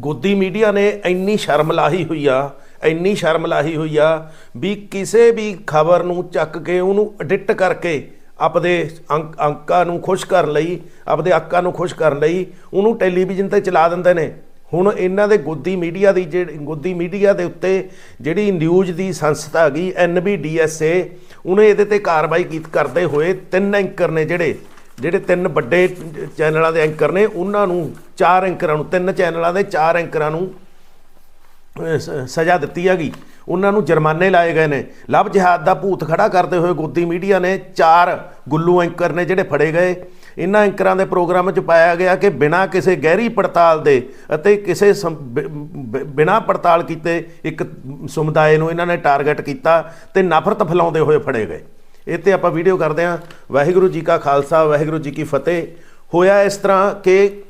ਗੋਦੀ ਮੀਡੀਆ ਨੇ ਇੰਨੀ ਸ਼ਰਮ ਲਾਹੀ ਹੋਈ ਆ, ਇੰਨੀ ਸ਼ਰਮ ਲਾਹੀ ਹੋਈ ਆ ਵੀ ਕਿਸੇ ਵੀ ਖਬਰ ਨੂੰ ਚੱਕ ਕੇ ਉਹਨੂੰ ਐਡਿਟ ਕਰਕੇ ਆਪਦੇ ਅੰਕ, ਅੰਕਾਂ ਨੂੰ ਖੁਸ਼ ਕਰਨ ਲਈ, ਆਪਦੇ ਅੱਕਾਂ ਨੂੰ ਖੁਸ਼ ਕਰਨ ਲਈ, ਉਹਨੂੰ ਟੈਲੀਵਿਜ਼ਨ ਤੇ ਚਲਾ ਦਿੰਦੇ ਨੇ। ਹੁਣ ਇਹਨਾਂ ਦੇ ਗੋਦੀ ਮੀਡੀਆ ਦੀ ਜਿਹੜੀ ਗੋਦੀ ਮੀਡੀਆ ਦੇ ਉੱਤੇ ਜਿਹੜੀ ਨਿਊਜ਼ ਦੀ ਸੰਸਥਾ ਹੈਗੀ ਐਨਬੀਡੀਐਸਏ ਉਹਨੇ ਇਹਦੇ ਤੇ ਕਾਰਵਾਈ ਕੀਤ ਕਰਦੇ ਹੋਏ ਤਿੰਨ ਐਂਕਰ ਨੇ ਜਿਹੜੇ। ਜਿਹੜੇ ਤਿੰਨ ਵੱਡੇ ਚੈਨਲਾਂ ਦੇ ਐਂਕਰ ਨੇ, ਉਹਨਾਂ ਨੂੰ ਚਾਰ ਐਂਕਰਾਂ ਨੂੰ, ਤਿੰਨ ਚੈਨਲਾਂ ਦੇ ਚਾਰ ਐਂਕਰਾਂ ਨੂੰ ਸਜ਼ਾ ਦਿੱਤੀ ਹੈਗੀ। ਉਹਨਾਂ ਨੂੰ ਜੁਰਮਾਨੇ ਲਾਏ ਗਏ ਨੇ। ਲਵ ਜਹਾਦ ਦਾ ਭੂਤ ਖੜਾ ਕਰਦੇ ਹੋਏ ਗੋਦੀ ਮੀਡੀਆ ਨੇ ਚਾਰ ਗੁੱਲੂ ਐਂਕਰ ਨੇ ਜਿਹੜੇ ਫੜੇ ਗਏ। ਇਹਨਾਂ ਐਂਕਰਾਂ ਦੇ ਪ੍ਰੋਗਰਾਮ 'ਚ ਪਾਇਆ ਗਿਆ ਕਿ ਬਿਨਾਂ ਕਿਸੇ ਗਹਿਰੀ ਪੜਤਾਲ ਦੇ ਅਤੇ ਕਿਸੇ ਸਮ- ਬਿ- ਬਿਨਾਂ ਪੜਤਾਲ ਕੀਤੇ ਇੱਕ ਸਮੁਦਾਇ ਨੂੰ ਇਹਨਾਂ ਨੇ ਟਾਰਗੇਟ ਕੀਤਾ ਤੇ ਨਫ਼ਰਤ ਫੈਲਾਉਂਦੇ ਹੋਏ ਫੜੇ ਗਏ। ਇਹ ਤੇ ਆਪਾਂ ਵੀਡੀਓ ਕਰਦੇ ਹਾਂ। ਵਾਹਿਗੁਰੂ ਜੀ ਕਾ ਖਾਲਸਾ, ਵਾਹਿਗੁਰੂ ਜੀ ਕੀ ਫਤਿਹ। ਹੋਇਆ ਇਸ ਤਰ੍ਹਾਂ ਕਿ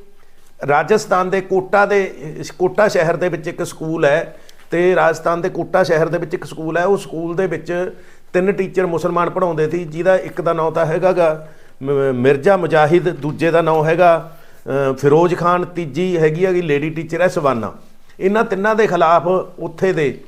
ਰਾਜਸਥਾਨ ਦੇ ਕੋਟਾ ਦੇ, ਕੋਟਾ ਸ਼ਹਿਰ ਦੇ ਵਿੱਚ ਇੱਕ ਸਕੂਲ ਹੈ ਤੇ ਰਾਜਸਥਾਨ ਦੇ ਕੋਟਾ ਸ਼ਹਿਰ ਦੇ ਵਿੱਚ ਇੱਕ ਸਕੂਲ ਹੈ। ਉਹ ਸਕੂਲ ਦੇ ਵਿੱਚ ਤਿੰਨ ਟੀਚਰ ਮੁਸਲਮਾਨ ਪੜ੍ਹਾਉਂਦੇ ਸੀ, ਜਿਹਦਾ ਇੱਕ ਦਾ ਨਾਮ ਤਾਂ ਹੈਗਾਗਾ ਮ- ਮਿਰਜ਼ਾ ਮੁਜਾਹਿਦ, ਦੂਜੇ ਦਾ ਨਾਮ ਹੈਗਾ ਫਿਰੋਜ਼ ਖਾਨ, ਤੀਜੀ ਹੈਗੀ ਹੈਗੀ ਲੇਡੀ ਟੀਚਰ ਹੈ ਸਵਾਨਾ। ਇਹਨਾਂ ਤਿੰਨਾਂ ਦੇ ਖਿਲਾਫ ਉੱਥੇ ਦੇ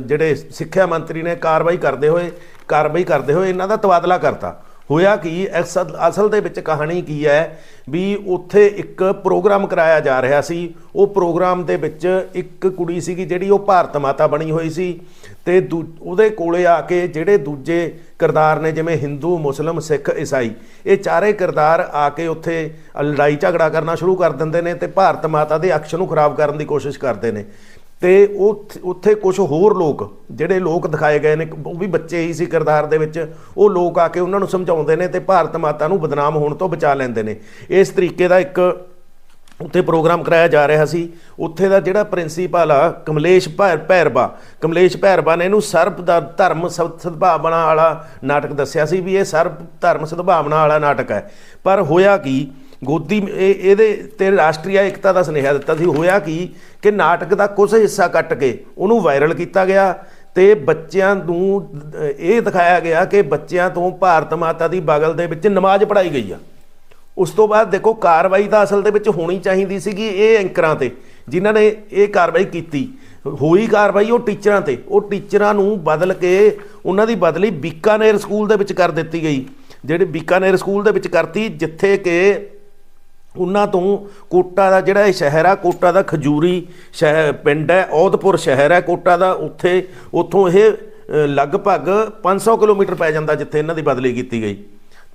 ਜਿਹੜੇ ਸਿੱਖਿਆ ਮੰਤਰੀ ਨੇ ਕਾਰਵਾਈ ਕਰਦੇ ਹੋਏ, ਕਾਰਵਾਈ ਕਰਦੇ ਹੋਏ ਇਹਨਾਂ ਦਾ ਤਬਾਦਲਾ ਕਰਤਾ। ਹੋਇਆ ਕਿ? ਅਸਲ ਅਸਲ ਦੇ ਵਿੱਚ ਕਹਾਣੀ ਕੀ ਹੈ ਵੀ ਉੱਥੇ ਇੱਕ ਪ੍ਰੋਗਰਾਮ ਕਰਾਇਆ ਜਾ ਰਿਹਾ ਸੀ। ਉਹ ਪ੍ਰੋਗਰਾਮ ਦੇ ਵਿੱਚ ਇੱਕ ਕੁੜੀ ਸੀਗੀ ਜਿਹੜੀ ਉਹ ਭਾਰਤ ਮਾਤਾ ਬਣੀ ਹੋਈ ਸੀ ਤੇ ਦੂ- ਉਹਦੇ ਕੋਲੇ ਆ ਕੇ ਜਿਹੜੇ ਦੂਜੇ ਕਿਰਦਾਰ ਨੇ ਜਿਵੇਂ ਹਿੰਦੂ, ਮੁਸਲਮ, ਸਿੱਖ, ਈਸਾਈ, ਇਹ ਚਾਰੇ ਕਿਰਦਾਰ ਆ ਕੇ ਉੱਥੇ ਲੜਾਈ ਝਗੜਾ ਕਰਨਾ ਸ਼ੁਰੂ ਕਰ ਦਿੰਦੇ ਨੇ ਤੇ ਭਾਰਤ ਮਾਤਾ ਦੇ ਅਕਸ਼ ਨੂੰ ਖਰਾਬ ਕਰਨ ਦੀ ਕੋਸ਼ਿਸ਼ ਕਰਦੇ ਨੇ। ਤੇ ਉਹ ਉੱਥੇ ਕੁਝ ਹੋਰ ਲੋਕ ਜਿਹੜੇ ਲੋਕ ਦਿਖਾਏ ਗਏ ਨੇ, ਉਹ ਵੀ ਬੱਚੇ ਹੀ ਸੀ ਕਿਰਦਾਰ ਦੇ ਵਿੱਚ, ਉਹ ਲੋਕ ਆ ਕੇ ਉਹਨਾਂ ਨੂੰ ਸਮਝਾਉਂਦੇ ਨੇ ਤੇ ਭਾਰਤ ਮਾਤਾ ਨੂੰ ਬਦਨਾਮ ਹੋਣ ਤੋਂ ਬਚਾ ਲੈਂਦੇ ਨੇ। ਇਸ ਤਰੀਕੇ ਦਾ ਇੱਕ ਉੱਥੇ ਪ੍ਰੋਗਰਾਮ ਕਰਾਇਆ ਜਾ ਰਿਹਾ ਸੀ। ਉੱਥੇ ਦਾ ਜਿਹੜਾ ਪ੍ਰਿੰਸੀਪਲ ਆ, ਕਮਲੇਸ਼ ਭੈਰ ਭੈਰਵਾ ਕਮਲੇਸ਼ ਭੈਰਬਾ ਨੇ ਇਹਨੂੰ ਸਰਬ ਦਾ ਧਰਮ ਸਦ- ਸਦਭਾਵਨਾ ਵਾਲਾ ਨਾਟਕ ਦੱਸਿਆ ਸੀ ਵੀ ਇਹ ਸਰਬ ਧਰਮ ਸਦਭਾਵਨਾ ਵਾਲਾ ਨਾਟਕ ਹੈ। ਪਰ ਹੋਇਆ ਕੀ ਗੋਦੀ, ਇਹ, ਇਹਦੇ ਤੇ ਰਾਸ਼ਟਰੀ ਏਕਤਾ ਦਾ ਸੁਨੇਹਾ ਦਿੱਤਾ ਸੀ। ਹੋਇਆ ਕੀ ਕਿ ਨਾਟਕ ਦਾ ਕੁਝ ਹਿੱਸਾ ਕੱਟ ਕੇ ਉਹਨੂੰ ਵਾਇਰਲ ਕੀਤਾ ਗਿਆ ਤੇ ਬੱਚਿਆਂ ਨੂੰ ਇਹ ਦਿਖਾਇਆ ਗਿਆ ਕਿ ਬੱਚਿਆਂ ਤੋਂ ਭਾਰਤ ਮਾਤਾ ਦੀ ਬਗਲ ਦੇ ਵਿੱਚ ਨਮਾਜ਼ ਪੜਾਈ ਗਈ ਆ। ਉਸ ਤੋਂ ਬਾਅਦ ਦੇਖੋ, ਕਾਰਵਾਈ ਤਾਂ ਅਸਲ ਦੇ ਵਿੱਚ ਹੋਣੀ ਚਾਹੀਦੀ ਸੀਗੀ ਇਹ ਐਂਕਰਾਂ ਤੇ, ਜਿਨ੍ਹਾਂ ਨੇ ਇਹ ਕਾਰਵਾਈ ਕੀਤੀ। ਹੋਈ ਕਾਰਵਾਈ ਉਹ ਟੀਚਰਾਂ ਤੇ, ਉਹ ਟੀਚਰਾਂ ਨੂੰ ਬਦਲ ਕੇ ਉਹਨਾਂ ਦੀ ਬਦਲੀ ਬੀਕਾਨੇਰ ਸਕੂਲ ਦੇ ਵਿੱਚ ਕਰ ਦਿੱਤੀ ਗਈ। ਜਿਹੜੇ ਬੀਕਾਨੇਰ ਸਕੂਲ ਦੇ ਵਿੱਚ ਕਰਤੀ, ਜਿੱਥੇ ਕਿ ਉਹਨਾਂ ਤੋਂ ਕੋਟਾ ਦਾ ਜਿਹੜਾ ਇਹ ਸ਼ਹਿਰ ਆ ਕੋਟਾ ਦਾ ਖਜੂਰੀ ਸ਼ਹਿਰ ਪਿੰਡ ਹੈ ਔਦਪੁਰ ਸ਼ਹਿਰ ਹੈ ਕੋਟਾ ਦਾ ਉੱਥੇ ਉੱਥੋਂ ਇਹ ਅ, ਲਗਭਗ 500 ਕਿਲੋਮੀਟਰ ਪੈ ਜਾਂਦਾ ਜਿੱਥੇ ਇਹਨਾਂ ਦੀ ਬਦਲੀ ਕੀਤੀ ਗਈ।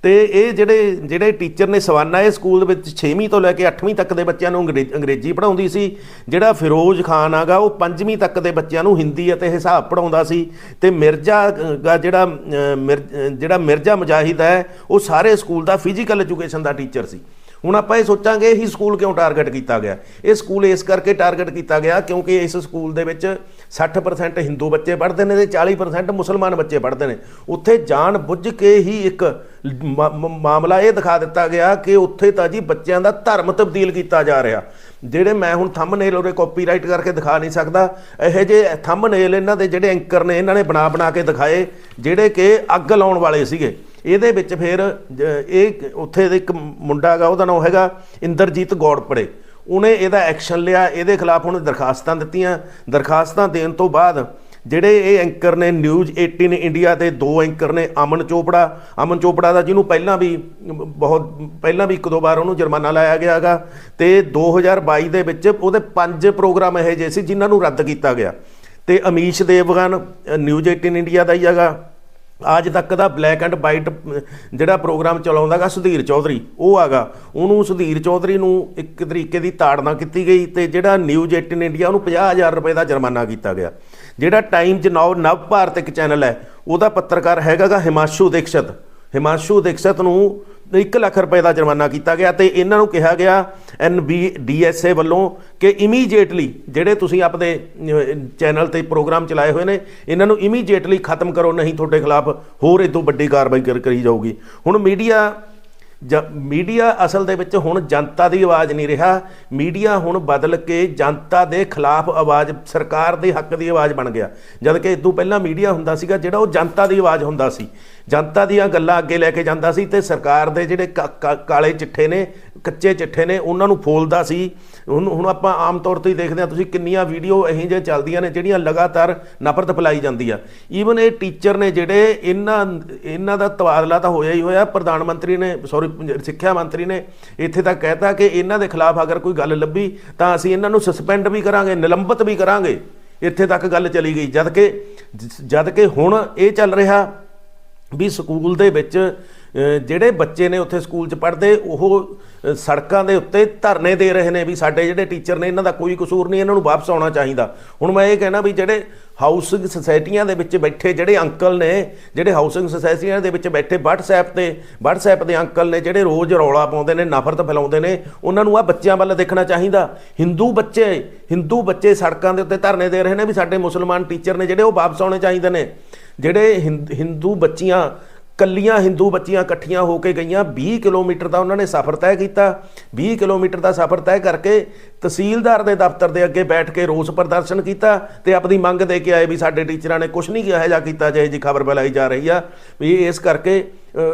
ਤੇ ਇਹ ਜਿਹੜੇ ਜਿਹੜੇ ਟੀਚਰ ਨੇ ਸਵਾਨਾ ਇਹ ਸਕੂਲ ਦੇ ਵਿੱਚ 6ਵੀਂ ਤੋਂ ਲੈ ਕੇ 8ਵੀਂ ਤੱਕ ਦੇ ਬੱਚਿਆਂ ਨੂੰ ਅੰਗਰੇਜ਼- ਅੰਗਰੇਜ਼ੀ ਪੜ੍ਹਾਉਂਦੀ ਸੀ। ਜਿਹੜਾ ਫਿਰੋਜ਼ ਖਾਨ ਆਗਾ ਉਹ 5ਵੀਂ ਤੱਕ ਦੇ ਬੱਚਿਆਂ ਨੂੰ ਹਿੰਦੀ ਅਤੇ ਹਿਸਾਬ ਪੜ੍ਹਾਉਂਦਾ ਸੀ। ਤੇ ਮਿਰਜ਼ਾ ਅ, ਗਾ ਜਿਹੜਾ ਅ, ਜਿਹੜਾ ਮਿਰਜ਼ਾ ਮੁਜਾਹਿਦ ਹੈ ਉਹ ਸਾਰੇ ਸਕੂਲ ਦਾ ਫਿਜ਼ੀਕਲ ਐਜੂਕੇਸ਼ਨ ਦਾ ਟੀਚਰ ਸੀ। ਹੁਣ ਆਪਾਂ ਇਹ ਸੋਚਾਂਗੇ ਇਹ ਸਕੂਲ ਕਿਉਂ ਟਾਰਗੇਟ ਕੀਤਾ ਗਿਆ? ਇਹ ਸਕੂਲ ਇਸ ਕਰਕੇ ਟਾਰਗੇਟ ਕੀਤਾ ਗਿਆ ਕਿਉਂਕਿ ਇਸ ਸਕੂਲ ਦੇ ਵਿੱਚ 60% ਹਿੰਦੂ ਬੱਚੇ ਪੜ੍ਹਦੇ ਨੇ ਤੇ 40% ਮੁਸਲਮਾਨ ਬੱਚੇ ਪੜ੍ਹਦੇ ਨੇ। ਉੱਥੇ ਜਾਣ ਬੁੱਝ ਕੇ ਹੀ ਇੱਕ ਮ- ਮਾਮਲਾ ਇਹ ਦਿਖਾ ਦਿੱਤਾ ਗਿਆ ਕਿ ਉੱਥੇ ਤਾਂ ਜੀ ਬੱਚਿਆਂ ਦਾ ਧਰਮ ਤਬਦੀਲ ਕੀਤਾ ਜਾ ਰਿਹਾ। ਜਿਹੜੇ ਮੈਂ ਹੁਣ ਥੰਬਨੇਲ ਉਹਦੇ ਕਾਪੀਰਾਈਟ ਕਰਕੇ ਦਿਖਾ ਨਹੀਂ ਸਕਦਾ, ਇਹੋ ਜਿਹੇ ਥੰਬਨੇਲ ਇਹਨਾਂ ਦੇ ਜਿਹੜੇ ਐਂਕਰ ਨੇ, ਇਹਨਾਂ ਨੇ ਬਣਾ ਬਣਾ ਕੇ ਦਿਖਾਏ, ਜਿਹੜੇ ਕਿ ਅੱਗ ਲਾਉਣ ਵਾਲੇ ਸੀਗੇ। ਇਹਦੇ ਵਿੱਚ ਫਿਰ, ਜ- ਇਹ ਉੱਥੇ ਦੇ ਇੱਕ ਮੁੰਡਾ ਹੈਗਾ, ਉਹਦਾ ਨਾਮ ਹੈਗਾ ਇੰਦਰਜੀਤ ਗੌੜਪੜੇ। ਉਹਨੇ ਇਹਦਾ ਐਕਸ਼ਨ ਲਿਆ, ਇਹਦੇ ਖਿਲਾਫ ਉਹਨੇ ਦਰਖਾਸਤਾਂ ਦਿੱਤੀਆਂ। ਦਰਖਾਸਤਾਂ ਦੇਣ ਤੋਂ ਬਾਅਦ ਜਿਹੜੇ ਇਹ ਐਂਕਰ ਨੇ ਨਿਊਜ਼ 18 ਇੰਡੀਆ ਦੇ ਦੋ ਐਂਕਰ ਨੇ, ਅਮਨ ਚੋਪੜਾ। ਅਮਨ ਚੋਪੜਾ ਦਾ ਜਿਹਨੂੰ ਪਹਿਲਾਂ ਵੀ, ਬਹੁਤ, ਪਹਿਲਾਂ ਵੀ ਇੱਕ ਦੋ ਵਾਰ ਉਹਨੂੰ ਜੁਰਮਾਨਾ ਲਾਇਆ ਗਿਆ ਹੈਗਾ। ਤੇ 2022 ਦੇ ਵਿੱਚ ਉਹਦੇ ਪੰਜ ਪ੍ਰੋਗਰਾਮ ਇਹੋ ਜਿਹੇ ਸੀ ਜਿਨ੍ਹਾਂ ਨੂੰ ਰੱਦ ਕੀਤਾ ਗਿਆ। ਤੇ ਅਮੀਸ਼ ਦੇਵਗਨ ਨਿਊਜ਼ 18 ਇੰਡੀਆ ਦਾ ਹੀ ਹੈਗਾ। ਅੱਜ ਤੱਕ ਦਾ ਬਲੈਕ ਐਂਡ ਵਾਈਟ ਜਿਹੜਾ ਪ੍ਰੋਗਰਾਮ ਚਲਾਉਂਦਾਗਾ ਸੁਧੀਰ ਚੌਧਰੀ, ਉਹ ਆਗਾ ਉਹਨੂੰ ਸੁਧੀਰ ਚੌਧਰੀ ਨੂੰ ਇੱਕ ਤਰੀਕੇ ਦੀ ਤਾੜਨਾ ਕੀਤੀ ਗਈ ਤੇ ਜਿਹੜਾ ਨਿਊਜ਼ 18 ਇੰਡੀਆ ਉਹਨੂੰ 50000 ਰੁਪਏ ਦਾ ਜੁਰਮਾਨਾ ਕੀਤਾ ਗਿਆ। ਜਿਹੜਾ ਟਾਈਮਜ਼ ਨਵ ਨਵ ਭਾਰਤ ਇੱਕ ਚੈਨਲ ਹੈ, ਉਹਦਾ ਪੱਤਰਕਾਰ ਹੈਗਾਗਾ ਹਿਮਾਸ਼ੂ ਦੀਕਸ਼ਤ। ਹਿਮਾਂਸ਼ੂ ਦੀਕਸ਼ਤ ਨੂੰ 1 ਲੱਖ ਰੁਪਏ ਦਾ ਜੁਰਮਾਨਾ ਕੀਤਾ ਗਿਆ ਤੇ ਇਹਨਾਂ ਨੂੰ ਕਿਹਾ ਗਿਆ ਐਨਬੀਡੀਐਸਏ ਵੱਲੋਂ ਕਿ ਇਮੀਡੀਏਟਲੀ ਜਿਹੜੇ ਤੁਸੀਂ ਆਪਣੇ ਚੈਨਲ ਤੇ ਪ੍ਰੋਗਰਾਮ ਚਲਾਏ ਹੋਏ ਨੇ, ਇਹਨਾਂ ਨੂੰ ਇਮੀਡੀਏਟਲੀ ਖਤਮ ਕਰੋ, ਨਹੀਂ ਤੁਹਾਡੇ ਖਿਲਾਫ ਹੋਰ ਇਹ ਵੱਡੀ ਕਾਰਵਾਈ ਕਰ- ਕਰੀ ਜਾਊਗੀ। ਹੁਣ ਮੀਡੀਆ ਮੀਡੀਆ ਅਸਲ ਦੇ ਵਿੱਚ ਹੁਣ ਜਨਤਾ ਦੀ ਆਵਾਜ਼ ਨਹੀਂ ਰਿਹਾ। ਮੀਡੀਆ ਹੁਣ ਬਦਲ ਕੇ ਜਨਤਾ ਦੇ ਖਿਲਾਫ ਆਵਾਜ਼, ਸਰਕਾਰ ਦੇ ਹੱਕ ਦੀ ਆਵਾਜ਼ ਬਣ ਗਿਆ। ਜਦ ਕਿ ਇਸ ਪਹਿਲਾਂ ਮੀਡੀਆ ਹੁੰਦਾ ਸੀਗਾ ਜਿਹੜਾ ਉਹ ਜਨਤਾ ਦੀ ਆਵਾਜ਼ ਹੁੰਦਾ ਸੀ। ਜਨਤਾ ਦੀਆਂ ਗੱਲਾਂ ਅੱਗੇ ਲੈ ਕੇ ਜਾਂਦਾ ਸੀ ਤੇ ਸਰਕਾਰ ਦੇ ਜਿਹੜੇ ਕਾ- ਕਾ- ਕਾਲੇ ਚਿੱਠੇ ਨੇ, ਕੱਚੇ ਚਿੱਠੇ ਨੇ, ਉਹਨਾਂ ਨੂੰ ਫੋਲਦਾ ਸੀ। ਹੁਣ ਹੁਣ ਆਪਾਂ ਆਮ ਤੌਰ ਤੇ ਹੀ ਦੇਖਦੇ ਹਾਂ, ਤੁਸੀਂ ਕਿੰਨੀਆਂ ਵੀਡੀਓ ਇਹੋ ਜਿਹੇ ਚੱਲਦੀਆਂ ਨੇ ਜਿਹੜੀਆਂ ਲਗਾਤਾਰ ਨਫ਼ਰਤ ਫੈਲਾਈ ਜਾਂਦੀ ਆ। ਈਵਨ ਇਹ ਟੀਚਰ ਨੇ ਜਿਹੜੇ ਇਹਨਾਂ ਇਹਨਾਂ ਦਾ ਤਬਾਦਲਾ ਤਾਂ ਹੋਇਆ ਹੀ ਹੋਇਆ, ਪ੍ਰਧਾਨ ਮੰਤਰੀ ਨੇ ਸੌਰੀ ਸਿੱਖਿਆ ਮੰਤਰੀ ਨੇ ਇੱਥੇ ਤੱਕ ਕਹਿਤਾ ਕਿ ਇਹਨਾਂ ਦੇ ਖਿਲਾਫ ਅਗਰ ਕੋਈ ਗੱਲ ਲੱਭੀ, ਤਾਂ ਅਸੀਂ ਇਹਨਾਂ ਨੂੰ ਸਸਪੈਂਡ ਵੀ ਕਰਾਂਗੇ, ਨਿਲੰਬਤ ਵੀ ਕਰਾਂਗੇ। ਇੱਥੇ ਤੱਕ ਗੱਲ ਚਲੀ ਗਈ, ਜਦ ਕਿ ਜਦ ਕਿ ਹੁਣ ਇਹ ਚੱਲ ਰਿਹਾ ਵੀ ਸਕੂਲ ਦੇ ਵਿੱਚ ਜਿਹੜੇ ਬੱਚੇ ਨੇ ਉੱਥੇ ਸਕੂਲ 'ਚ ਪੜ੍ਹਦੇ, ਉਹ ਸੜਕਾਂ ਦੇ ਉੱਤੇ ਧਰਨੇ ਦੇ ਰਹੇ ਨੇ ਵੀ ਸਾਡੇ ਜਿਹੜੇ ਟੀਚਰ ਨੇ, ਇਹਨਾਂ ਦਾ ਕੋਈ ਕਸੂਰ ਨਹੀਂ, ਇਹਨਾਂ ਨੂੰ ਵਾਪਸ ਆਉਣਾ ਚਾਹੀਦਾ। ਹੁਣ ਮੈਂ ਇਹ ਕਹਿਣਾ ਵੀ ਜਿਹੜੇ ਹਾਊਸਿੰਗ ਸੁਸਾਇਟੀਆਂ ਦੇ ਵਿੱਚ ਬੈਠੇ ਜਿਹੜੇ ਅੰਕਲ ਨੇ, ਜਿਹੜੇ ਹਾਊਸਿੰਗ ਸੁਸਾਇਟੀਆਂ ਦੇ ਵਿੱਚ ਬੈਠੇ WhatsApp ਤੇ, WhatsApp ਦੇ ਅੰਕਲ ਨੇ ਜਿਹੜੇ ਰੋਜ਼ ਰੌਲਾ ਪਾਉਂਦੇ ਨੇ, ਨਫ਼ਰਤ ਫੈਲਾਉਂਦੇ ਨੇ, ਉਹਨਾਂ ਨੂੰ ਆ ਬੱਚਿਆਂ ਵੱਲ ਦੇਖਣਾ ਚਾਹੀਦਾ। ਹਿੰਦੂ ਬੱਚੇ ਹਿੰਦੂ ਬੱਚੇ ਸੜਕਾਂ ਦੇ ਉੱਤੇ ਧਰਨੇ ਦੇ ਰਹੇ ਨੇ ਵੀ ਸਾਡੇ ਮੁਸਲਮਾਨ ਟੀਚਰ ਨੇ ਜਿਹੜੇ ਉਹ ਵਾਪਸ ਆਉਣੇ ਚਾਹੀਦੇ ਨੇ। ਜਿਹੜੇ ਹਿੰਦ- ਹਿੰਦੂ ਬੱਚੀਆਂ, ਕੱਲੀਆਂ ਹਿੰਦੂ ਬੱਚੀਆਂ ਇਕੱਠੀਆਂ ਹੋ ਕੇ ਗਈਆਂ 20 ਕਿਲੋਮੀਟਰ ਦਾ ਉਹਨਾਂ ਨੇ ਸਫ਼ਰ ਤੈਅ ਕੀਤਾ 20 ਕਿਲੋਮੀਟਰ ਦਾ ਸਫ਼ਰ ਤੈਅ ਕਰਕੇ ਤਹਿਸੀਲਦਾਰ ਦੇ ਦਫ਼ਤਰ ਦੇ ਅੱਗੇ ਬੈਠ ਕੇ ਰੋਸ ਪ੍ਰਦਰਸ਼ਨ ਕੀਤਾ ਤੇ ਆਪਣੀ ਮੰਗ ਦੇ ਕੇ ਆਏ ਵੀ ਸਾਡੇ ਟੀਚਰਾਂ ਨੇ ਕੁਝ ਨਹੀਂ ਕਿਹਾ ਜਾ ਕੀਤਾ ਜੇ ਜੀ ਖਬਰ ਬੁਲਾਈ ਜਾ ਰਹੀ ਆ ਵੀ ਇਸ ਕਰਕੇ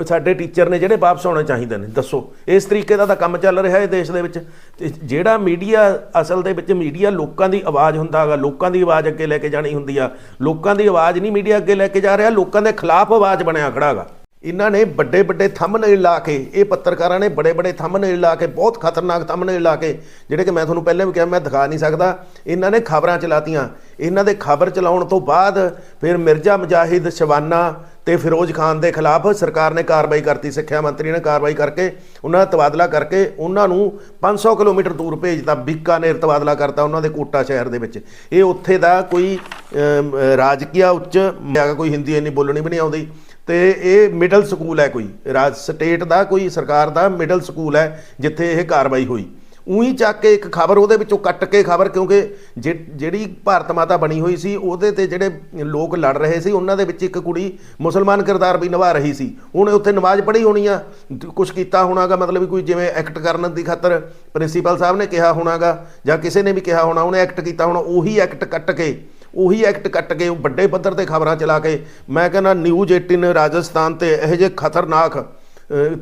ਸਾਡੇ ਟੀਚਰ ਨੇ ਜਿਹੜੇ ਵਾਪਸ ਆਉਣੇ ਚਾਹੀਦੇ ਨੇ। ਦੱਸੋ, ਇਸ ਤਰੀਕੇ ਦਾ ਤਾਂ ਕੰਮ ਚੱਲ ਰਿਹਾ ਹੈ ਦੇਸ਼ ਦੇ ਵਿੱਚ। ਜਿਹੜਾ ਮੀਡੀਆ, ਅਸਲ ਦੇ ਵਿੱਚ ਮੀਡੀਆ ਲੋਕਾਂ ਦੀ ਆਵਾਜ਼ ਹੁੰਦਾ ਹੈਗਾ, ਲੋਕਾਂ ਦੀ ਆਵਾਜ਼ ਅੱਗੇ ਲੈ ਕੇ ਜਾਣੀ ਹੁੰਦੀ ਆ। ਲੋਕਾਂ ਦੀ ਆਵਾਜ਼ ਨਹੀਂ ਮੀਡੀਆ ਅੱਗੇ ਲੈ ਕੇ ਜਾ ਰਿਹਾ, ਲੋਕਾਂ ਦੇ ਖਿਲਾਫ ਆਵਾਜ਼ ਬਣਿਆ ਖੜਾ ਹੈਗਾ। ਇਹਨਾਂ ਨੇ ਵੱਡੇ ਵੱਡੇ ਥੰਬਨੇਲ ਲਾ ਕੇ ਇਹ ਪੱਤਰਕਾਰਾਂ ਨੇ ਬੜੇ ਬੜੇ ਥੰਬਨੇਲ ਲਾ ਕੇ ਬਹੁਤ ਖਤਰਨਾਕ ਥੰਬਨੇਲ ਲਾ ਕੇ ਜਿਹੜੇ ਕਿ ਮੈਂ ਤੁਹਾਨੂੰ ਪਹਿਲਾਂ ਵੀ ਕਿਹਾ ਮੈਂ ਦਿਖਾ ਨਹੀਂ ਸਕਦਾ ਇਹਨਾਂ ਨੇ ਖਬਰਾਂ ਚਲਾਤੀਆਂ। ਇਹਨਾਂ ਦੇ ਖਬਰ ਚਲਾਉਣ ਤੋਂ ਬਾਅਦ ਫਿਰ ਮਿਰਜ਼ਾ ਮੁਜਾਹਿਦ ਸ਼ਵਾਨਾ ਤੇ ਫਿਰੋਜ਼ ਖਾਨ ਦੇ ਖਿਲਾਫ ਸਰਕਾਰ ਨੇ ਕਾਰਵਾਈ ਕਰਤੀ ਸਿੱਖਿਆ ਮੰਤਰੀ ਨੇ ਕਾਰਵਾਈ ਕਰਕੇ ਉਹਨਾਂ ਦਾ ਤਬਾਦਲਾ ਕਰਕੇ ਉਹਨਾਂ ਨੂੰ 500 ਕਿਲੋਮੀਟਰ ਦੂਰ ਭੇਜਤਾ ਬੀਕਾਨੇਰ ਤਬਾਦਲਾ ਕਰਤਾ ਉਹਨਾਂ ਦੇ ਕੋਟਾ ਸ਼ਹਿਰ ਦੇ ਵਿੱਚ। ਇਹ ਉੱਥੇ ਦਾ ਕੋਈ ਅਮ, ਰਾਜਕੀਆ ਉੱਚ ਹੈਗਾ ਕੋਈ ਹਿੰਦੀ ਇੰਨੀ ਬੋਲਣੀ ਵੀ ਨਹੀਂ ਆਉਂਦੀ। ਤੇ ਇਹ ਮਿਡਲ ਸਕੂਲ ਹੈ ਕੋਈ। ਰਾਜ ਸਟੇਟ ਦਾ ਕੋਈ, ਸਰਕਾਰ ਦਾ ਮਿਡਲ ਸਕੂਲ ਹੈ, ਜਿੱਥੇ ਇਹ ਕਾਰਵਾਈ ਹੋਈ। ਉਹੀ ਚੱਕ ਕੇ ਇੱਕ ਖਬਰ, ਉਹਦੇ ਵਿੱਚੋਂ ਕੱਟ ਕੇ ਖਬਰ, ਕਿਉਂਕਿ ਜਿ- ਜਿਹੜੀ ਭਾਰਤ ਮਾਤਾ ਬਣੀ ਹੋਈ ਸੀ, ਉਹਦੇ ਤੇ ਜਿਹੜੇ ਲੋਕ ਲੜ ਰਹੇ ਸੀ, ਉਹਨਾਂ ਦੇ ਵਿੱਚ ਇੱਕ ਕੁੜੀ ਮੁਸਲਮਾਨ ਕਿਰਦਾਰ ਵੀ ਨਿਭਾ ਰਹੀ ਸੀ। ਉਹਨੇ ਉੱਥੇ ਨਮਾਜ਼ ਪੜ੍ਹੀ ਹੋਣੀ ਆ ਕੁਝ ਕੀਤਾ ਹੋਣਾਗਾ, ਮਤਲਬ ਵੀ ਕੋਈ ਜਿਵੇਂ ਐਕਟ ਕਰਨ ਦੀ ਖਾਤਰ ਪ੍ਰਿੰਸੀਪਲ ਸਾਹਿਬ ਨੇ ਕਿਹਾ ਹੋਣਾਗਾ, ਜਾਂ ਕਿਸੇ ਨੇ ਵੀ ਕਿਹਾ ਹੋਣਾ, ਉਹਨੇ ਐਕਟ ਕੀਤਾ ਹੋਣਾ, ਉਹੀ ਐਕਟ ਕੱਟ ਕੇ ਉਹੀ ਐਕਟ ਕੱਟ ਕੇ ਉਹ ਵੱਡੇ ਪੱਧਰ ਤੇ ਖਬਰਾਂ ਚਲਾ ਕੇ। ਮੈਂ ਕਹਿੰਦਾ ਨਿਊਜ਼ 18 ਰਾਜਸਥਾਨ ਤੇ ਇਹੋ ਜਿਹੇ ਖਤਰਨਾਕ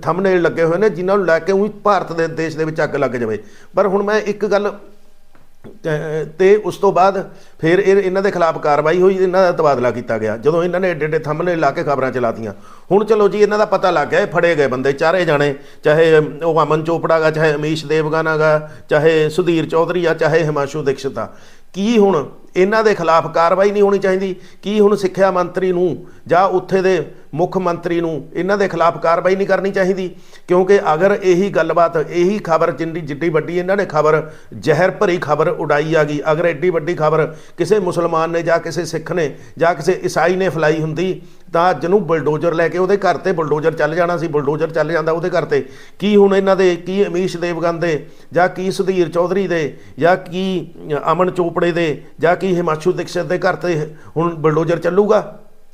ਥੰਬਨੇਲ ਲੱਗੇ ਹੋਏ ਨੇ, ਜਿਨ੍ਹਾਂ ਨੂੰ ਲੈ ਕੇ ਉਹੀ ਭਾਰਤ ਦੇ ਦੇਸ਼ ਦੇ ਵਿੱਚ ਅੱਗ ਲੱਗ ਜਾਵੇ। ਪਰ ਹੁਣ ਮੈਂ ਇੱਕ ਗੱਲ, ਅਹ, ਤੇ ਉਸ ਤੋਂ ਬਾਅਦ ਫਿਰ ਇਹ, ਇਹਨਾਂ ਦੇ ਖਿਲਾਫ ਕਾਰਵਾਈ ਹੋਈ, ਇਹਨਾਂ ਦਾ ਤਬਾਦਲਾ ਕੀਤਾ ਗਿਆ, ਜਦੋਂ ਇਹਨਾਂ ਨੇ ਏਡੇ ਏਡੇ ਥੰਬਨੇਲ ਲਾ ਕੇ ਖਬਰਾਂ ਚਲਾਤੀਆਂ। ਹੁਣ ਚਲੋ ਜੀ, ਇਹਨਾਂ ਦਾ ਪਤਾ ਲੱਗ ਗਿਆ, ਇਹ ਫੜੇ ਗਏ ਬੰਦੇ ਚਾਰੇ ਜਾਣੇ, ਚਾਹੇ ਉਹ ਅਮਨ ਚੋਪੜਾ ਗਾ, ਚਾਹੇ ਅਮੀਸ਼ ਦੇਵਗਨ ਗਾ, ਚਾਹੇ ਸੁਧੀਰ ਚੌਧਰੀ ਆ ਚਾਹੇ ਹਿਮਾਸ਼ੂ ਦੀਕਸ਼ਿਤ ਆ ਕੀ ਹੁਣ ਇਹਨਾਂ ਦੇ ਖਿਲਾਫ ਕਾਰਵਾਈ ਨਹੀਂ ਹੋਣੀ ਚਾਹੀਦੀ। ਕੀ ਹੁਣ ਸਿੱਖਿਆ ਮੰਤਰੀ ਨੂੰ ਜਾਂ ਉੱਥੇ ਦੇ ਮੁੱਖ ਮੰਤਰੀ ਨੂੰ ਇਹਨਾਂ ਦੇ ਖਿਲਾਫ ਕਾਰਵਾਈ ਨਹੀਂ ਕਰਨੀ ਚਾਹੀਦੀ? ਕਿਉਂਕਿ ਅਗਰ ਇਹੀ ਗੱਲਬਾਤ, ਇਹੀ ਖਬਰ ਜਿੰਨੀ ਜਿੱਡੀ ਵੱਡੀ ਇਹਨਾਂ ਨੇ ਖਬਰ, ਜ਼ਹਿਰ ਭਰੀ ਖਬਰ ਉਡਾਈ ਆ ਗਈ, ਅਗਰ ਐਡੀ ਵੱਡੀ ਖਬਰ ਕਿਸੇ ਮੁਸਲਮਾਨ ਨੇ ਜਾਂ ਕਿਸੇ ਸਿੱਖ ਨੇ ਜਾਂ ਕਿਸੇ ਈਸਾਈ ਨੇ ਫੈਲਾਈ ਹੁੰਦੀ ਤਾਂ ਅੱਜ ਨੂੰ ਬੁਲਡੋਜ਼ਰ ਲੈ ਕੇ ਉਹਦੇ ਘਰ ਤੇ ਬਲਡੋਜਰ ਚੱਲ ਜਾਣਾ ਸੀ, ਬਲਡੋਜਰ ਚੱਲ ਜਾਂਦਾ ਉਹਦੇ ਘਰ ਤੇ। ਕੀ ਹੁਣ ਇਹਨਾਂ ਦੇ, ਕੀ ਅਮੀਸ਼ ਦੇਵਗਨ ਦੇ, ਜਾਂ ਕੀ ਸੁਧੀਰ ਚੌਧਰੀ ਦੇ, ਜਾਂ ਕੀ ਅਮਨ ਚੋਪੜੇ ਦੇ, ਜਾਂ ਕੀ ਹਿਮਾਸ਼ੂ ਦੀਕਸ਼ਿਤ ਦੇ ਘਰ ਤੇ ਹੁਣ ਬਲਡੋਜਰ ਚੱਲੂਗਾ?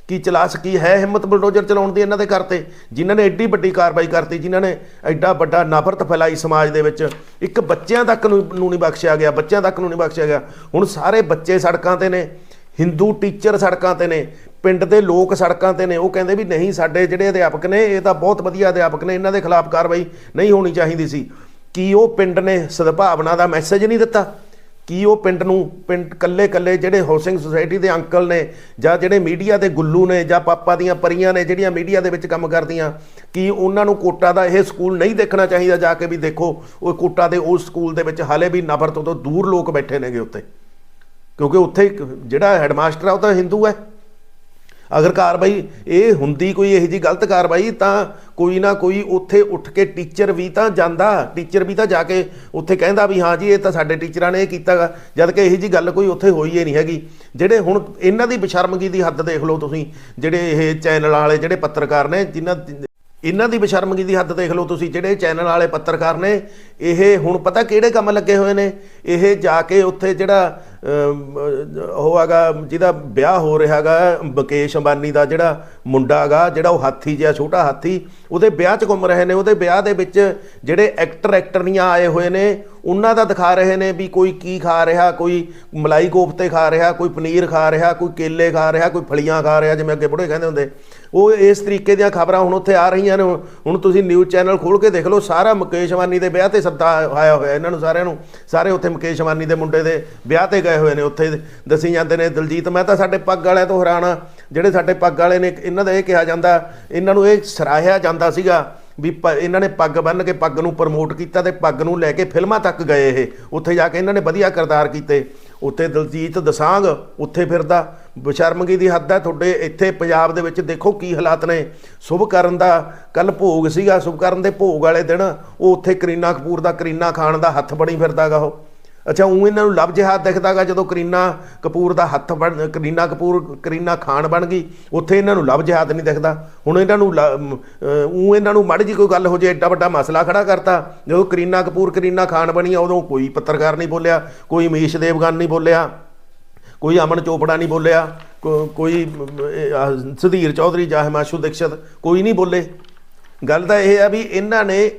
ਕੀ ਚਲਾ ਸਕੀ ਹੈ ਹਿੰਮਤ ਬਲਡੋਜਰ ਚਲਾਉਣ ਦੀ ਇਹਨਾਂ ਦੇ ਘਰ ਤੇ? ਜਿਨ੍ਹਾਂ ਨੇ ਐਡੀ ਵੱਡੀ ਕਾਰਵਾਈ ਕਰਤੀ, ਜਿਨ੍ਹਾਂ ਨੇ ਐਡਾ ਵੱਡਾ ਨਫ਼ਰਤ ਫੈਲਾਈ ਸਮਾਜ ਦੇ ਵਿੱਚ, ਇੱਕ ਬੱਚਿਆਂ ਤੱਕ ਨੂੰ ਨਹੀਂ ਬਖਸ਼ਿਆ ਗਿਆ, ਬੱਚਿਆਂ ਤੱਕ ਨੂੰ ਨਹੀਂ ਬਖਸ਼ਿਆ ਗਿਆ। ਹੁਣ ਸਾਰੇ ਬੱਚੇ ਸੜਕਾਂ ਤੇ ਨੇ ਹਿੰਦੂ ਟੀਚਰ ਸੜਕਾਂ ਤੇ ਨੇ ਪਿੰਡ ਦੇ ਲੋਕ ਸੜਕਾਂ ਤੇ ਨੇ, ਉਹ ਕਹਿੰਦੇ ਵੀ ਨਹੀਂ, ਸਾਡੇ ਜਿਹੜੇ ਅਧਿਆਪਕ ਨੇ, ਇਹ ਤਾਂ ਬਹੁਤ ਵਧੀਆ ਅਧਿਆਪਕ ਨੇ, ਇਹਨਾਂ ਦੇ ਖਿਲਾਫ ਕਾਰਵਾਈ ਨਹੀਂ ਹੋਣੀ ਚਾਹੀਦੀ ਸੀ। ਕੀ ਉਹ ਪਿੰਡ ਨੇ ਸਦਭਾਵਨਾ ਦਾ ਮੈਸੇਜ ਨਹੀਂ ਦਿੱਤਾ? ਕੀ ਉਹ ਪਿੰਡ ਨੂੰ, ਪਿੰਡ ਕੱਲੇ ਕੱਲੇ ਜਿਹੜੇ ਹਾਊਸਿੰਗ ਸੁਸਾਇਟੀ ਦੇ ਅੰਕਲ ਨੇ, ਜਾਂ ਜਿਹੜੇ ਮੀਡੀਆ ਦੇ ਗੁੱਲੂ ਨੇ, ਜਾਂ ਪਾਪਾ ਦੀਆਂ ਪਰੀਆਂ ਨੇ, ਜਿਹੜੀਆਂ ਮੀਡੀਆ ਦੇ ਵਿੱਚ ਕੰਮ ਕਰਦੀਆਂ, ਕੀ ਉਹਨਾਂ ਨੂੰ ਕੋਟਾ ਦਾ ਇਹ ਸਕੂਲ ਨਹੀਂ ਦੇਖਣਾ ਚਾਹੀਦਾ ਜਾ ਕੇ ਵੀ ਦੇਖੋ, ਉਹ ਕੋਟਾ ਦੇ ਉਸ ਸਕੂਲ ਦੇ ਵਿੱਚ ਹਾਲੇ ਵੀ ਨਫ਼ਰਤ ਤੋਂ ਦੂਰ ਲੋਕ ਬੈਠੇ ਨੇਗੇ ਉੱਤੇ ਕਿਉਂਕਿ ਉੱਥੇ ਇੱਕ ਜਿਹੜਾ ਹੈਡਮਾਸਟਰ ਆ, ਉਹ ਤਾਂ ਹਿੰਦੂ ਹੈ। ਅਗਰ ਕਾਰਵਾਈ ਇਹ ਹੁੰਦੀ ਕੋਈ ਇਹੋ ਜੀ ਗਲਤ ਕਾਰਵਾਈ, ਤਾਂ ਕੋਈ ਨਾ ਕੋਈ ਉੱਥੇ ਉੱਠ ਕੇ ਟੀਚਰ ਵੀ ਤਾਂ ਜਾਂਦਾ, ਟੀਚਰ ਵੀ ਤਾਂ ਜਾ ਕੇ ਉੱਥੇ ਕਹਿੰਦਾ ਵੀ ਹਾਂ ਜੀ, ਇਹ ਤਾਂ ਸਾਡੇ ਟੀਚਰਾਂ ਨੇ ਇਹ ਕੀਤਾਗਾ ਜਦ ਕਿ ਇਹੋ ਜੀ ਗੱਲ ਕੋਈ ਉੱਥੇ ਹੋਈ ਹੀ ਨਹੀਂ ਹੈਗੀ। ਜਿਹੜੇ ਹੁਣ ਇਹਨਾਂ ਦੀ ਬਸ਼ਰਮਗੀ ਦੀ ਹੱਦ ਦੇਖ ਲਓ ਤੁਸੀਂ, ਜਿਹੜੇ ਇਹ ਚੈਨਲ ਵਾਲੇ, ਜਿਹੜੇ ਪੱਤਰਕਾਰ ਨੇ, ਜਿਨ੍ਹਾਂ ਇਹਨਾਂ ਦੀ ਬਸ਼ਰਮਗੀ ਦੀ ਹੱਦ ਦੇਖ ਲਓ ਤੁਸੀਂ, ਜਿਹੜੇ ਚੈਨਲ ਵਾਲੇ ਪੱਤਰਕਾਰ ਨੇ, ਇਹ ਹੁਣ ਪਤਾ ਕਿਹੜੇ ਕੰਮ ਲੱਗੇ ਹੋਏ ਨੇ? ਇਹ ਜਾ ਕੇ ਉੱਥੇ ਜਿਹੜਾ ਉਹ ਹੈਗਾ, ਜਿਹਦਾ ਵਿਆਹ ਹੋ ਰਿਹਾ ਹੈਗਾ ਮੁਕੇਸ਼ ਅੰਬਾਨੀ ਦਾ ਜਿਹੜਾ ਮੁੰਡਾ ਹੈਗਾ, ਜਿਹੜਾ ਉਹ ਹਾਥੀ ਜਿਹਾ, ਛੋਟਾ ਹਾਥੀ, ਉਹਦੇ ਵਿਆਹ 'ਚ ਘੁੰਮ ਰਹੇ ਨੇ। ਉਹਦੇ ਵਿਆਹ ਦੇ ਵਿੱਚ ਜਿਹੜੇ ਐਕਟਰ ਐਕਟਰਨੀਆਂ ਆਏ ਹੋਏ ਨੇ, ਉਹਨਾਂ ਦਾ ਦਿਖਾ ਰਹੇ ਨੇ ਵੀ ਕੋਈ ਕੀ ਖਾ ਰਿਹਾ, ਕੋਈ ਮਲਾਈ ਕੋਫਤੇ ਖਾ ਰਿਹਾ, ਕੋਈ ਪਨੀਰ ਖਾ ਰਿਹਾ, ਕੋਈ ਕੇਲੇ ਖਾ ਰਿਹਾ, ਕੋਈ ਫਲੀਆਂ ਖਾ ਰਿਹਾ, ਜਿਵੇਂ ਅੱਗੇ ਬੁੜੇ ਕਹਿੰਦੇ ਹੁੰਦੇ। ਉਹ ਇਸ ਤਰੀਕੇ ਦੀਆਂ ਖਬਰਾਂ ਹੁਣ ਉੱਥੇ ਆ ਰਹੀਆਂ ਨੇ। ਹੁਣ ਤੁਸੀਂ ਨਿਊਜ਼ ਚੈਨਲ ਖੋਲ ਕੇ ਦੇਖ ਲਓ, ਸਾਰਾ ਮੁਕੇਸ਼ ਅੰਬਾਨੀ ਦੇ ਵਿਆਹ ਤੇ ਸੱਦਾ ਆਇਆ ਹੋਇਆ ਇਹਨਾਂ ਨੂੰ, ਸਾਰਿਆਂ ਨੂੰ। ਸਾਰੇ ਉੱਥੇ ਮੁਕੇਸ਼ ਅੰਬਾਨੀ ਦੇ ਮੁੰਡੇ ਦੇ ਵਿਆਹ ਤੇ ਗਏ ਹੋਏ ਨੇ, ਉੱਥੇ ਦੱਸੀ ਜਾਂਦੇ ਨੇ ਦਲਜੀਤ, ਮੈਂ ਤਾਂ ਸਾਡੇ ਪੱਗ ਵਾਲਿਆਂ ਤੋਂ ਹੈਰਾਨ ਜਿਹੜੇ ਸਾਡੇ ਪੱਗ ਵਾਲੇ ਨੇ, ਇਹਨਾਂ ਦਾ ਇਹ ਕਿਹਾ ਜਾਂਦਾ, ਇਹਨਾਂ ਨੂੰ ਇਹ ਸਰਾਹਿਆ ਜਾਂਦਾ ਸੀਗਾ ਵੀ ਪ- ਇਹਨਾਂ ਨੇ ਪੱਗ ਬੰਨ੍ਹ ਕੇ ਪੱਗ ਨੂੰ ਪ੍ਰਮੋਟ ਕੀਤਾ ਤੇ ਪੱਗ ਨੂੰ ਲੈ ਕੇ ਫਿਲਮਾਂ ਤੱਕ ਗਏ ਇਹ। ਉੱਥੇ ਜਾ ਕੇ ਇਹਨਾਂ ਨੇ ਵਧੀਆ ਕਿਰਦਾਰ ਕੀਤੇ। ਉੱਥੇ ਦਲਜੀਤ ਦਸਾਂਗ ਉੱਥੇ ਫਿਰਦਾ। ਬਸ਼ਰਮਗੀ ਦੀ ਹੱਦ ਹੈ ਤੁਹਾਡੇ, ਇੱਥੇ ਪੰਜਾਬ ਦੇ ਵਿੱਚ ਦੇਖੋ ਕੀ ਹਾਲਾਤ ਨੇ। ਸ਼ੁਭ ਕਰਨ ਦਾ ਕੱਲ ਭੋਗ ਸੀਗਾ, ਸ਼ੁਭ ਕਰਨ ਦੇ ਭੋਗ ਵਾਲੇ ਦਿਨ ਉਹ ਉੱਥੇ ਕਰੀਨਾ ਕਪੂਰ ਦਾ ਕਰੀਨਾ ਖਾਣ ਦਾ ਹੱਥ ਬਣੀ ਫਿਰਦਾਗਾ ਉਹ। ਅੱਛਾ ਉਹ ਇਹਨਾਂ ਨੂੰ ਲਫ਼ਜ਼ ਹੱਥ ਦਿਖਦਾਗਾ ਜਦੋਂ ਕਰੀਨਾ ਕਪੂਰ ਦਾ ਹੱਥ ਬਣ, ਕਰੀਨਾ ਕਪੂਰ, ਕਰੀਨਾ ਖਾਨ ਬਣ ਗਈ, ਉੱਥੇ ਇਹਨਾਂ ਨੂੰ ਲਵ ਹੱਥ ਨਹੀਂ ਦਿਖਦਾ। ਹੁਣ ਇਹਨਾਂ ਨੂੰ ਉਹ ਇਹਨਾਂ ਨੂੰ ਮੜ ਜੀ ਕੋਈ ਗੱਲ ਹੋ ਜੇ ਐਡਾ ਵੱਡਾ ਮਸਲਾ ਖੜਾ ਕਰਤਾ। ਜਦੋਂ ਕਰੀਨਾ ਕਪੂਰ, ਕਰੀਨਾ ਖਾਨ ਬਣੀ ਉਦੋਂ ਕੋਈ ਪੱਤਰਕਾਰ ਨਹੀਂ ਬੋਲਿਆ, ਕੋਈ ਮੀਸ਼ ਦੇਵਗਨ ਨਹੀਂ ਬੋਲਿਆ, ਕੋਈ ਅਮਨ ਚੋਪੜਾ ਨਹੀਂ ਬੋਲਿਆ, ਕੋ- ਕੋਈ ਸੁਧੀਰ ਚੌਧਰੀ ਜਾਂ ਹਿਮਾਸ਼ੂ ਦੀਕਸ਼ਤ ਕੋਈ ਨਹੀਂ ਬੋਲੇ। ਗੱਲ ਤਾਂ ਇਹ ਆ ਵੀ ਇਹਨਾਂ ਨੇ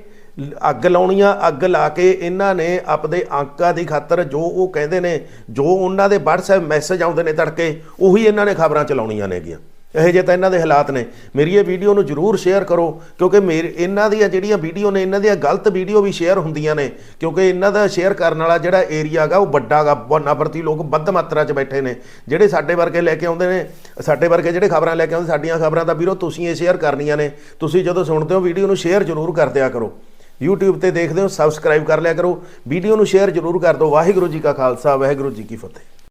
ਅੱਗ ਲਾਉਣੀਆਂ, ਅੱਗ ਲਾ ਕੇ ਇਹਨਾਂ ਨੇ ਆਪਦੇ ਅੰਕਾਂ ਦੀ ਖਾਤਰ ਜੋ ਉਹ ਕਹਿੰਦੇ ਨੇ, ਜੋ ਉਹਨਾਂ ਦੇ WhatsApp ਮੈਸੇਜ ਆਉਂਦੇ ਨੇ ਤੜਕੇ, ਉਹੀ ਇਹਨਾਂ ਨੇ ਖਬਰਾਂ ਚਲਾਉਣੀਆਂ ਨੇਗੀਆਂ। ਇਹੋ ਜਿਹੇ ਤਾਂ ਇਹਨਾਂ ਦੇ ਹਾਲਾਤ ਨੇ। ਮੇਰੀ ਇਹ ਵੀਡੀਓ ਨੂੰ ਜਰੂਰ ਸ਼ੇਅਰ ਕਰੋ, ਕਿਉਂਕਿ ਮੇਰੇ, ਇਹਨਾਂ ਦੀਆਂ ਜਿਹੜੀਆਂ ਵੀਡੀਓ ਨੇ, ਇਹਨਾਂ ਦੀਆਂ ਗਲਤ ਵੀਡੀਓ ਵੀ ਸ਼ੇਅਰ ਹੁੰਦੀਆਂ ਨੇ, ਕਿਉਂਕਿ ਇਹਨਾਂ ਦਾ ਸ਼ੇਅਰ ਕਰਨ ਵਾਲਾ ਜਿਹੜਾ ਏਰੀਆ ਹੈਗਾ ਉਹ ਵੱਡਾ ਗਾ ਨਫ਼ਰਤੀ ਲੋਕ ਵੱਧ ਮਾਤਰਾ 'ਚ ਬੈਠੇ ਨੇ। ਜਿਹੜੇ ਸਾਡੇ ਵਰਗੇ ਲੈ ਕੇ ਆਉਂਦੇ ਨੇ, ਸਾਡੇ ਵਰਗੇ ਜਿਹੜੇ ਖਬਰਾਂ ਲੈ ਕੇ ਆਉਂਦੇ, ਸਾਡੀਆਂ ਖਬਰਾਂ ਦਾ ਵੀਰੋ, ਤੁਸੀਂ ਇਹ ਸ਼ੇਅਰ ਕਰਨੀਆਂ ਨੇ। ਤੁਸੀਂ ਜਦੋਂ ਸੁਣਦੇ ਹੋ ਵੀਡੀਓ ਨੂੰ ਸ਼ੇਅਰ ਜਰੂਰ ਕਰ ਦਿਆ ਕਰੋ। YouTube ਤੇ ਦੇਖਦੇ ਹੋ ਸਬਸਕ੍ਰਾਈਬ ਕਰ ਲਿਆ ਕਰੋ। ਵੀਡੀਓ ਨੂੰ ਸ਼ੇਅਰ ਜਰੂਰ ਕਰ ਦਿਓ। ਵਾਹਿਗੁਰੂ ਜੀ ਕਾ ਖਾਲਸਾ, ਵਾਹਿਗੁਰੂ ਜੀ ਕੀ ਫਤਿਹ।